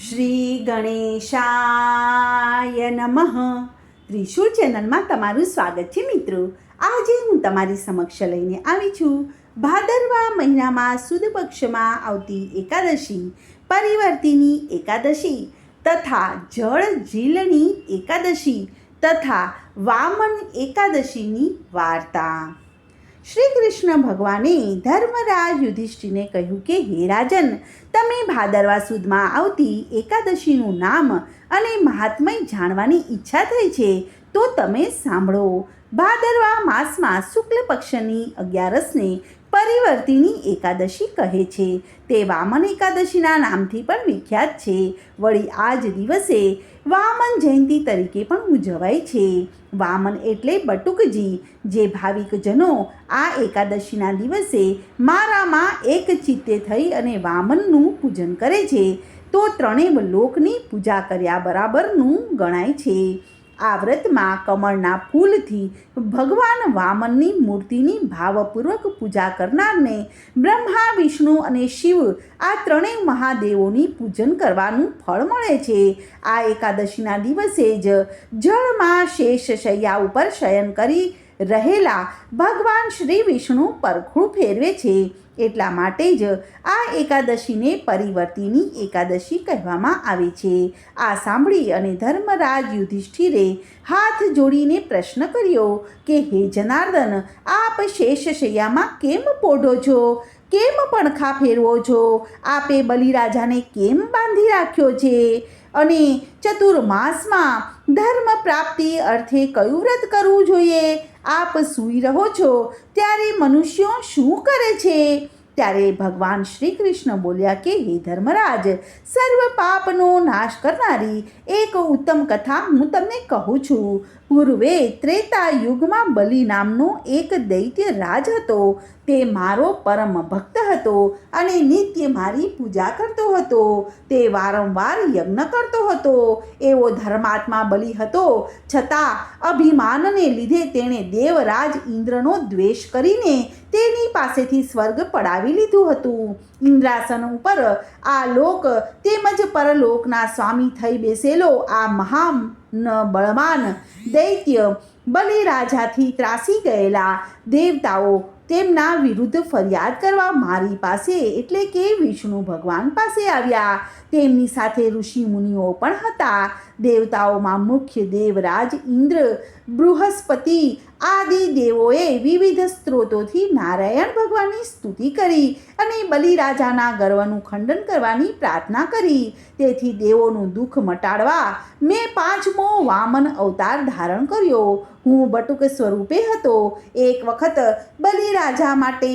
શ્રી ગણેશાય નમઃ. ત્રિશુળ ચેનલમાં તમારું સ્વાગત છે મિત્રો. આજે હું તમારી સમક્ષ લઈને આવી છું. ભાદરવા મહિનામાં સુદ પક્ષમાં આવતી એકાદશી, પરિવર્તિની એકાદશી તથા જળ ઝીલની એકાદશી તથા વામન એકાદશીની વાર્તા. શ્રી કૃષ્ણ ભગવાને ધર્મરાજ યુધિષ્ઠિરને કહ્યું કે, હે રાજન, તમે ભાદરવા સુદમાં આવતી એકાદશીનું નામ અને મહાત્મય જાણવાની ઈચ્છા થઈ છે, તો તમે સાંભળો. ભાદરવા માસમાં શુક્લ પક્ષની અગિયારસને પરિવર્તિની એકાદશી કહે છે. તે વામન એકાદશીના નામથી પણ વિખ્યાત છે. વળી આ જ દિવસે વામન જયંતિ તરીકે પણ ઉજવાય છે. વામન એટલે બટુકજી, જે ભાવિકજનો આ એકાદશીના દિવસે મારામાં એક ચિત્તે થઈ અને વામનનું પૂજન કરે છે. તો ત્રણેય લોકની પૂજા કર્યા બરાબરનું ગણાય છે. આ વ્રતમાં કમળના ફૂલથી ભગવાન વામનની મૂર્તિની ભાવપૂર્વક પૂજા કરનારને બ્રહ્મા, વિષ્ણુ અને શિવ આ ત્રણેય મહાદેવોની પૂજન કરવાનું ફળ મળે છે. આ એકાદશીના દિવસે જ જળમાં શેષ શૈયા ઉપર શયન કરી રહેલા ભગવાન શ્રી વિષ્ણુ પરખું ફેરવે છે. એટલા માટે જ આ એકાદશીને પરિવર્તિની એકાદશી કહેવામાં આવે છે. આ સાંભળી અને ધર્મરાજ યુધિષ્ઠિરે હાથ જોડીને પ્રશ્ન કર્યો કે, હે જનાર્દન, આપ શેષશૈયામાં કેમ પોઢો છો? કેમ પણખા ફેરવો છો? આપે બલિરાજાને કેમ બાંધી રાખ્યો છે? અને ચતુર્માસમાં ધર્મ પ્રાપ્તિ અર્થે કયું વ્રત કરવું જોઈએ? આપ સૂઈ રહો છો, ત્યારે મનુષ્યો શું કરે છે? ત્યારે ભગવાન શ્રી કૃષ્ણ બોલ્યા કે, હે ધર્મરાજ, સર્વ પાપનો નાશ કરનારી એક ઉત્તમ કથા હું તમને કહું છું. પૂર્વે ત્રેતા યુગમાં બલિ નામનો એક દૈત્ય રાજ હતો. તે મારો પરમ ભક્ત હતો અને નિત્ય મારી પૂજા કરતો હતો. તે વારંવાર યજ્ઞ કરતો હતો. એવો ધર્માત્મા બલિ હતો. છતાં અભિમાનને લીધે તેણે દેવરાજ ઇન્દ્રનો દ્વેષ કરીને તેની પાસેથી સ્વર્ગ પડાવી લીધું હતું. ઇન્દ્રાસન ઉપર આ લોક તેમજ પરલોકના સ્વામી થઈ બેસેલો આ મહાન બળવાન દૈત્ય બલિરાજાથી ત્રાસી ગયેલા દેવતાઓ તેમના વિરુદ્ધ ફરિયાદ કરવા મારી પાસે એટલે કે વિષ્ણુ ભગવાન પાસે આવ્યા. તેમની સાથે ઋષિ મુનિઓ પણ હતા. દેવતાઓમાં મુખ્ય દેવરાજ ઇન્દ્ર બૃહસ્પતિ આદિ દેવોએ વિવિધ સ્ત્રોતોથી નારાયણ ભગવાનની સ્તુતિ કરી અને બલિરાજાના ગર્વનું ખંડન કરવાની પ્રાર્થના કરી. તેથી દેવોનું દુઃખ મટાડવા મેં પાંચમો વામન અવતાર ધારણ કર્યો. હું બટુક સ્વરૂપે હતો. એક વખત બલિરાજા માટે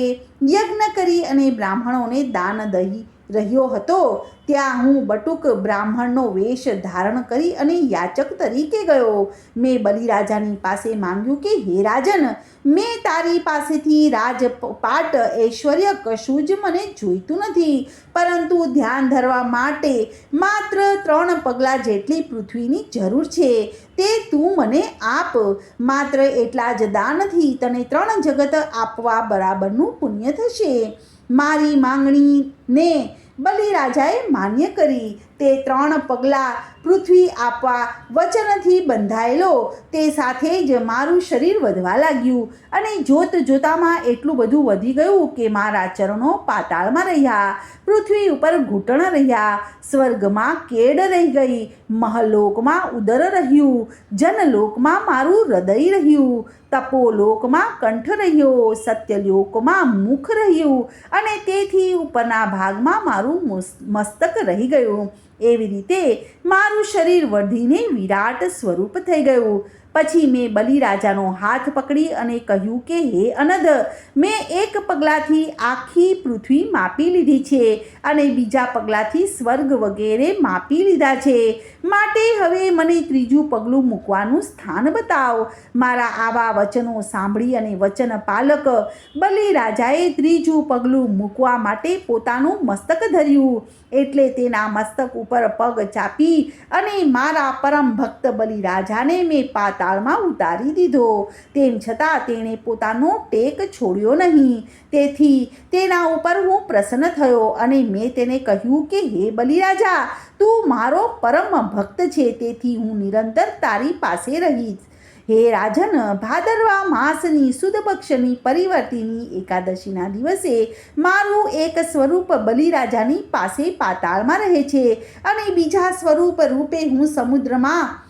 યજ્ઞ કરી અને બ્રાહ્મણોને દાન દહી રહ્યો હતો, ત્યાં હું બટુક બ્રાહ્મણનો વેશ ધારણ કરી અને યાચક તરીકે ગયો. મેં બલિરાજાની પાસે માંગ્યું કે, હે રાજન, મેં તારી પાસેથી રાજપાટ ઐશ્વર્ય કશું જ મને જોઈતું નથી. પરંતુ ધ્યાન ધરવા માટે માત્ર ત્રણ પગલાં જેટલી પૃથ્વીની જરૂર છે. તે તું મને આપ. માત્ર એટલા જ દાનથી તને ત્રણ જગત આપવા બરાબરનું પુણ્ય થશે. મારી માંગણીને બલિરાજાએ માન્ય કરી તે ત્રણ પગલાં પૃથ્વી આપવા વચનથી બંધાયેલો. તે સાથે જ મારું શરીર વધવા લાગ્યું અને જોત જોતામાં એટલું બધું વધી ગયું કે મારા ચરણો પાતાળમાં રહ્યા. પૃથ્વી ઉપર ઘૂંટણ રહ્યા. સ્વર્ગમાં કેડ રહી ગઈ. મહલોકમાં ઉદર રહ્યું. જનલોકમાં મારું હૃદય રહ્યું. તપોલોકમાં કંઠ રહ્યો. સત્યલોકમાં મુખ રહ્યું. અને તેથી ઉપરના ભાગમાં મારું મસ્તક રહી ગયું. એવી રીતે મારું શરીર વધીને વિરાટ સ્વરૂપ થઈ ગયું. પછી મેં બલિરાજાનો હાથ પકડી અને કહ્યું કે, હે અનદ મેં એક પગલાંથી આખી પૃથ્વી માપી લીધી છે અને બીજા પગલાંથી સ્વર્ગ વગેરે માપી લીધા છે. માટે હવે મને ત્રીજું પગલું મૂકવાનું સ્થાન બતાવ. મારા આવા વચનો સાંભળી અને વચન પાલક બલિરાજાએ ત્રીજું પગલું મૂકવા માટે પોતાનું મસ્તક ધર્યું. એટલે તેના મસ્તક ઉપર પગ ચાપી અને મારા પરમ ભક્ત બલિરાજાને મેં પાતાળમાં ઉતારી દીધો. તેમ છતાં તેણે પોતાનો ટેક છોડ્યો નહીં. તેથી તેના ઉપર હું પ્રસન્ન થયો અને મેં તેને કહ્યું કે, હે બલિરાજા, તું મારો પરમ ભક્ત છે, તેથી હું નિરંતર તારી પાસે રહીશ. હે રાજન, ભાદરવા માસની સુદ પક્ષની પરિવર્તિની એકાદશીના દિવસે મારું એક સ્વરૂપ બલિરાજાની પાસે પાતાળમાં રહે છે અને બીજા સ્વરૂપ રૂપે હું સમુદ્રમાં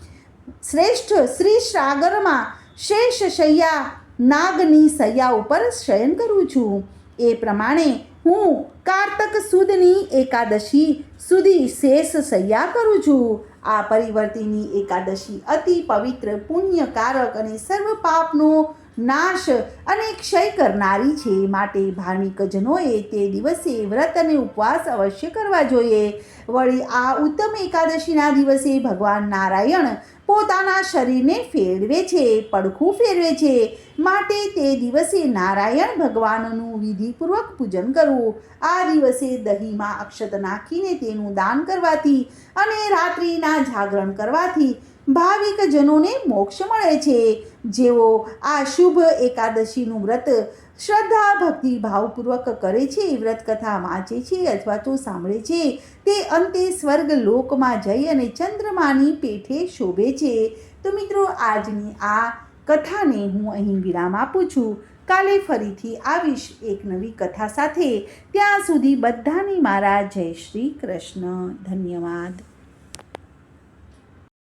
શ્રેષ્ઠ શ્રી સાગરમાં શેષ શૈયા નાગની સૈયા ઉપર શયન કરું છું. એ પ્રમાણે હું કારતક સુદની એકાદશી સુધી શેષ સૈયા કરું છું. આ પરિવર્તિની એકાદશી અતિ પવિત્ર, પુણ્યકારક અને સર્વ પાપનો નાશ અને ક્ષય કરનારી છે. માટે ધાર્મિક જનોએ તે દિવસે વ્રત અને ઉપવાસ અવશ્ય કરવા જોઈએ. વળી આ ઉત્તમ એકાદશીના દિવસે ભગવાન નારાયણ પોતાના શરીરને ફેરવે છે, પડખું ફેરવે છે. માટે તે દિવસે નારાયણ ભગવાનનું વિધિપૂર્વક પૂજન કરવું. આ દિવસે દહીંમાં અક્ષત નાખીને તેનું દાન કરવાથી અને રાત્રિના જાગરણ કરવાથી ભાવિક જનોને મોક્ષ મળે છે. જેઓ આ શુભ એકાદશીનું વ્રત શ્રદ્ધા, ભક્તિ ભાવપૂર્વક કરે છે વ્રત કથા વાંચે છે અથવા તો સાંભળે છે, તે અંતે સ્વર્ગ લોકમાં જઈ અને ચંદ્રમાની પેઠે શોભે છે. તો મિત્રો, આજની આ કથાને હું અહીં વિરામ આપું છું. કાલે ફરીથી આવીશ એક નવી કથા સાથે. ત્યાં સુધી બધાની મારા જય શ્રી કૃષ્ણ. ધન્યવાદ.